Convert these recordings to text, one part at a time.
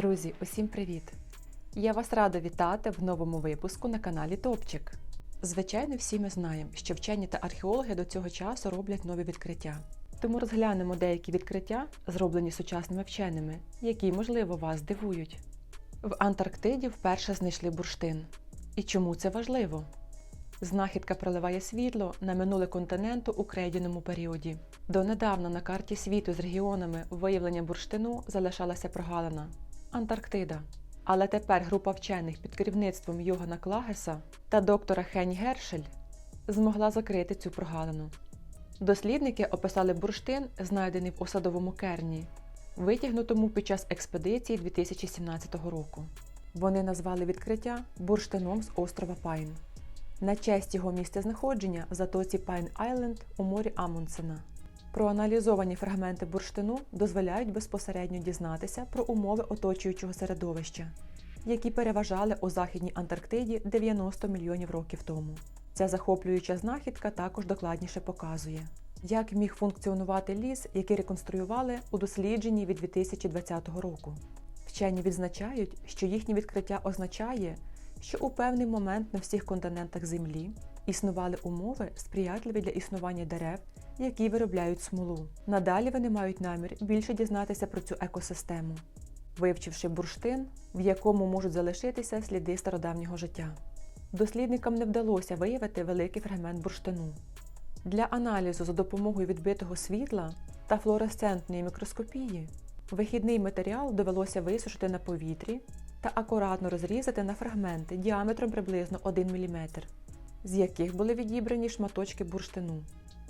Друзі, усім привіт! Я вас рада вітати в новому випуску на каналі Топчик. Звичайно, всі ми знаємо, що вчені та археологи до цього часу роблять нові відкриття. Тому розглянемо деякі відкриття, зроблені сучасними вченими, які, можливо, вас здивують. В Антарктиді вперше знайшли бурштин. І чому це важливо? Знахідка проливає світло на минуле континенту у крейдяному періоді. Донедавна на карті світу з регіонами виявлення бурштину залишалася прогалина Антарктида. Але тепер група вчених під керівництвом Йогана Клагеса та доктора Хень Гершель змогла закрити цю прогалину. Дослідники описали бурштин, знайдений в осадовому керні, витягнутому під час експедиції 2017 року. Вони назвали відкриття бурштином з острова Пайн на честь його місцезнаходження в затоці Пайн Айленд у морі Амундсена. Проаналізовані фрагменти бурштину дозволяють безпосередньо дізнатися про умови оточуючого середовища, які переважали у Західній Антарктиді 90 мільйонів років тому. Ця захоплююча знахідка також докладніше показує, як міг функціонувати ліс, який реконструювали у дослідженні від 2020 року. Вчені відзначають, що їхнє відкриття означає, що у певний момент на всіх континентах Землі існували умови, сприятливі для існування дерев, які виробляють смолу. Надалі вони мають намір більше дізнатися про цю екосистему, вивчивши бурштин, в якому можуть залишитися сліди стародавнього життя. Дослідникам не вдалося виявити великий фрагмент бурштину. Для аналізу за допомогою відбитого світла та флуоресцентної мікроскопії вихідний матеріал довелося висушити на повітрі та акуратно розрізати на фрагменти діаметром приблизно 1 мм, з яких були відібрані шматочки бурштину.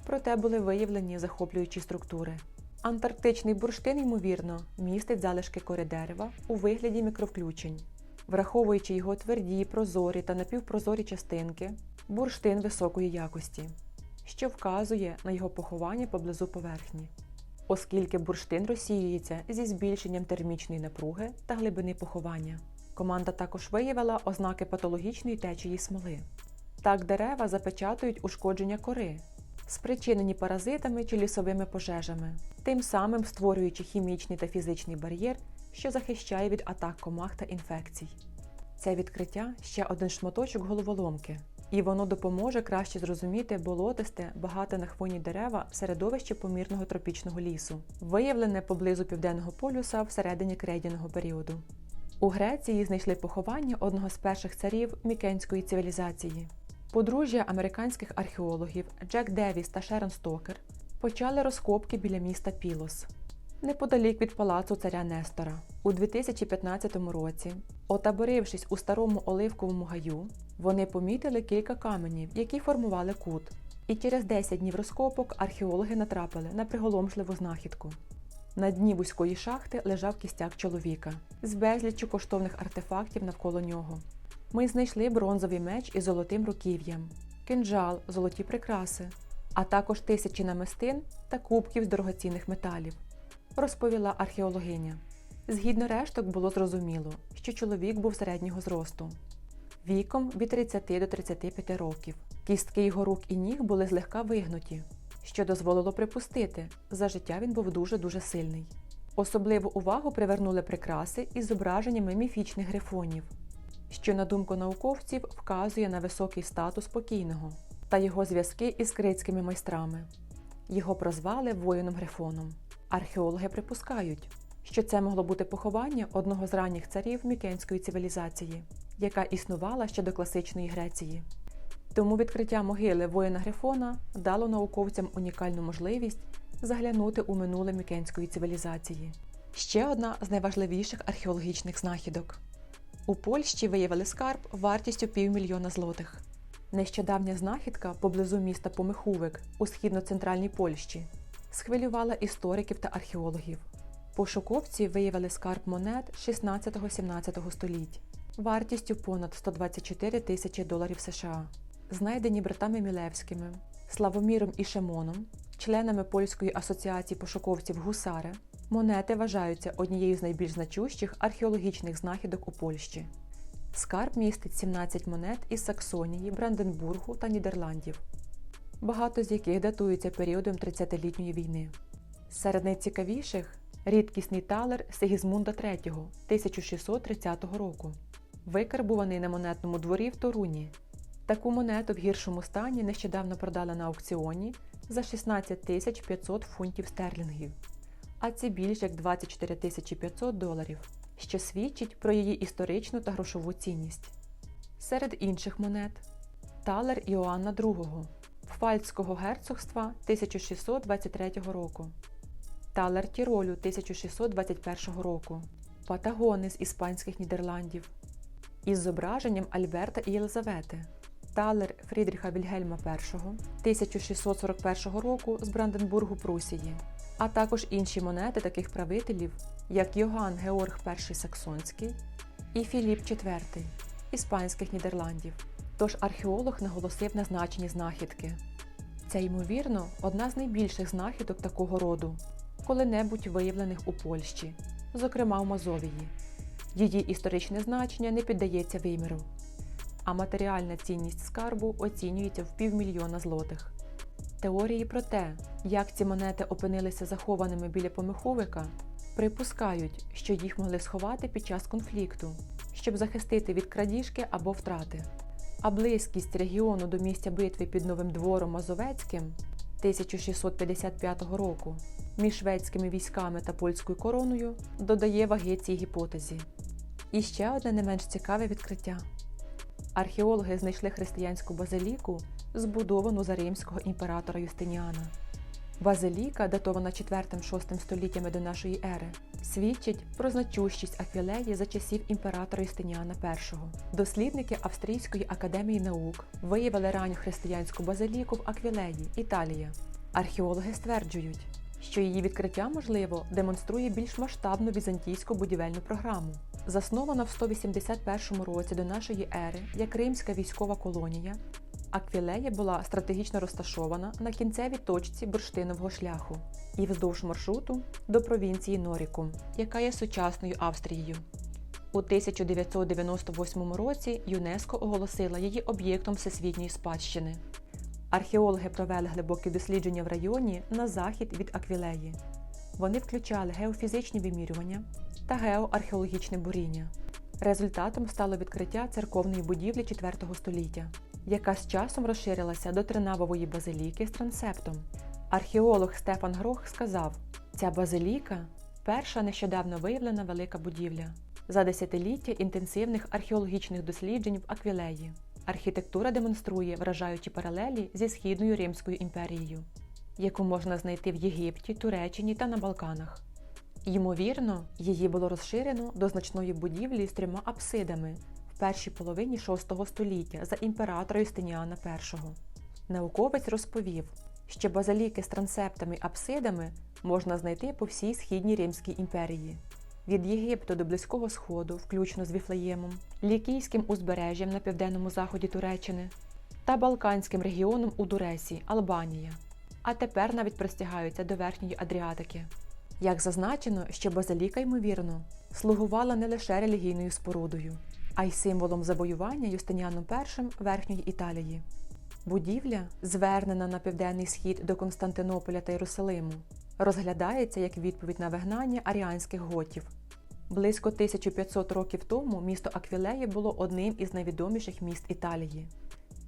Проте були виявлені захоплюючі структури. Антарктичний бурштин, ймовірно, містить залишки кори дерева у вигляді мікровключень. Враховуючи його тверді, прозорі та напівпрозорі частинки, бурштин високої якості, що вказує на його поховання поблизу поверхні оскільки бурштин розсіюється зі збільшенням термічної напруги та глибини поховання. Команда також виявила ознаки патологічної течії смоли. Так дерева запечатують ушкодження кори, спричинені паразитами чи лісовими пожежами, тим самим створюючи хімічний та фізичний бар'єр, що захищає від атак комах та інфекцій. Це відкриття ще один шматочок головоломки, і воно допоможе краще зрозуміти болотисте, багате на хвойні дерева середовище помірного тропічного лісу, виявлене поблизу південного полюса всередині крейдяного періоду. У Греції знайшли поховання одного з перших царів мікенської цивілізації. Подружжя американських археологів Джек Девіс та Шерон Стокер почали розкопки біля міста Пілос неподалік від палацу царя Нестора. У 2015 році, отаборившись у старому оливковому гаю, вони помітили кілька каменів, які формували кут. І через 10 днів розкопок археологи натрапили на приголомшливу знахідку. На дні вузької шахти лежав кістяк чоловіка з безліччю коштовних артефактів навколо нього. Ми знайшли бронзовий меч із золотим руків'ям, кинджал, золоті прикраси, а також тисячі намистин та кубків з дорогоцінних металів розповіла археологиня. Згідно решток було зрозуміло, що чоловік був середнього зросту, віком від 30 до 35 років. Кістки його рук і ніг були злегка вигнуті, що дозволило припустити, за життя він був дуже-дуже сильний. Особливу увагу привернули прикраси із зображеннями міфічних грифонів, що, на думку науковців, вказує на високий статус покійного та його зв'язки із критськими майстрами. Його прозвали воїном Грифоном. Археологи припускають, що це могло бути поховання одного з ранніх царів мікенської цивілізації, яка існувала ще до класичної Греції. Тому відкриття могили воїна Грифона дало науковцям унікальну можливість заглянути у минуле мікенської цивілізації. Ще одна з найважливіших археологічних знахідок. У Польщі виявили скарб вартістю півмільйона злотих. Нещодавня знахідка поблизу міста Помихувик у східно-центральній Польщі схвилювала істориків та археологів. Пошуковці виявили скарб монет 16-17 століть вартістю понад 124 тисячі доларів США, знайдені братами Мілевськими, Славоміром і Шемоном, членами Польської асоціації пошуковців Гусари. Монети вважаються однією з найбільш значущих археологічних знахідок у Польщі. Скарб містить 17 монет із Саксонії, Бранденбургу та Нідерландів багато з яких датуються періодом 30-літньої війни. Серед найцікавіших рідкісний талер Сигізмунда III 1630 року, викарбуваний на монетному дворі в Торуні. Таку монету в гіршому стані нещодавно продали на аукціоні за 16 500 фунтів стерлінгів, а це більш як 24 тисячі 500 доларів, що свідчить про її історичну та грошову цінність. Серед інших монет талер Іоанна II Пфальцького герцогства 1623 року, талер Тіролю 1621 року, Патагони з Іспанських Нідерландів із зображенням Альберта і Єлизавети, талер Фрідріха Вільгельма І 1641 року з Бранденбургу Прусії, а також інші монети таких правителів, як Йоганн Георг І Саксонський і Філіп IV Іспанських Нідерландів. Тож археолог наголосив на значенні знахідки. Це, ймовірно, одна з найбільших знахідок такого роду, коли-небудь виявлених у Польщі, зокрема в Мазовії. Її історичне значення не піддається виміру, а матеріальна цінність скарбу оцінюється в півмільйона злотих. Теорії про те, як ці монети опинилися захованими біля помиховика, припускають, що їх могли сховати під час конфлікту, щоб захистити від крадіжки або втрати. А близькість регіону до місця битви під Новим двором Мазовецьким 1655 року між шведськими військами та польською короною додає ваги цій гіпотезі. І ще одне не менш цікаве відкриття. Археологи знайшли християнську базиліку, збудовану за римського імператора Юстиніана. Базиліка, датована 4-6 століттями до нашої ери, свідчить про значущість Аквілеї за часів імператора Юстиніана І. Дослідники Австрійської академії наук виявили ранню християнську базиліку в Аквілеї, Італія. Археологи стверджують, що її відкриття, можливо, демонструє більш масштабну візантійську будівельну програму. Заснована в 181 році до нашої ери як римська військова колонія, Аквілея була стратегічно розташована на кінцевій точці бурштинового шляху і вздовж маршруту до провінції Норікум, яка є сучасною Австрією. У 1998 році ЮНЕСКО оголосила її об'єктом всесвітньої спадщини. Археологи провели глибокі дослідження в районі на захід від Аквілеї. Вони включали геофізичні вимірювання та геоархеологічне буріння. Результатом стало відкриття церковної будівлі IV століття, яка з часом розширилася до тринавової базиліки з трансептом. Археолог Стефан Грох сказав: ця базиліка перша нещодавно виявлена велика будівля за десятиліття інтенсивних археологічних досліджень в Аквілеї. Архітектура демонструє вражаючі паралелі зі Східною Римською імперією, яку можна знайти в Єгипті, Туреччині та на Балканах. Ймовірно, її було розширено до значної будівлі з трьома апсидами першій половині VI століття за імператора Юстиніана І. Науковець розповів, що базиліки з трансептами апсидами можна знайти по всій східній Римській імперії. Від Єгипту до Близького Сходу, включно з Віфлеємом, Лікійським узбережжям на південному заході Туреччини та Балканським регіоном у Дуресі, Албанія. А тепер навіть простягаються до верхньої Адріатики. Як зазначено, що базиліка, ймовірно, слугувала не лише релігійною спорудою, а й символом завоювання Юстиніаном І Верхньої Італії. Будівля, звернена на південний схід до Константинополя та Єрусалиму, розглядається як відповідь на вигнання аріанських готів. Близько 1500 років тому місто Аквілеї було одним із найвідоміших міст Італії.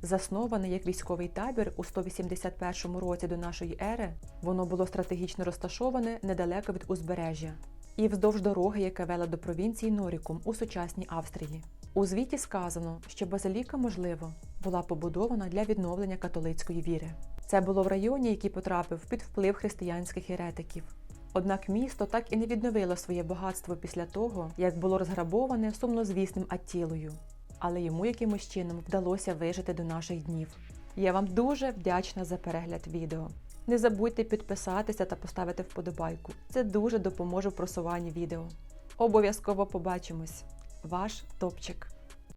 Засноване як військовий табір у 181 році до нашої ери, воно було стратегічно розташоване недалеко від узбережжя і вздовж дороги, яка вела до провінції Норікум у сучасній Австрії. У звіті сказано, що базиліка, можливо, була побудована для відновлення католицької віри. Це було в районі, який потрапив під вплив християнських єретиків. Однак місто так і не відновило своє багатство після того, як було розграбоване сумнозвісним Аттілою але йому якимось чином вдалося вижити до наших днів. Я вам дуже вдячна за перегляд відео. Не забудьте підписатися та поставити вподобайку. Це дуже допоможе в просуванні відео. Обов'язково побачимось! Ваш топчик!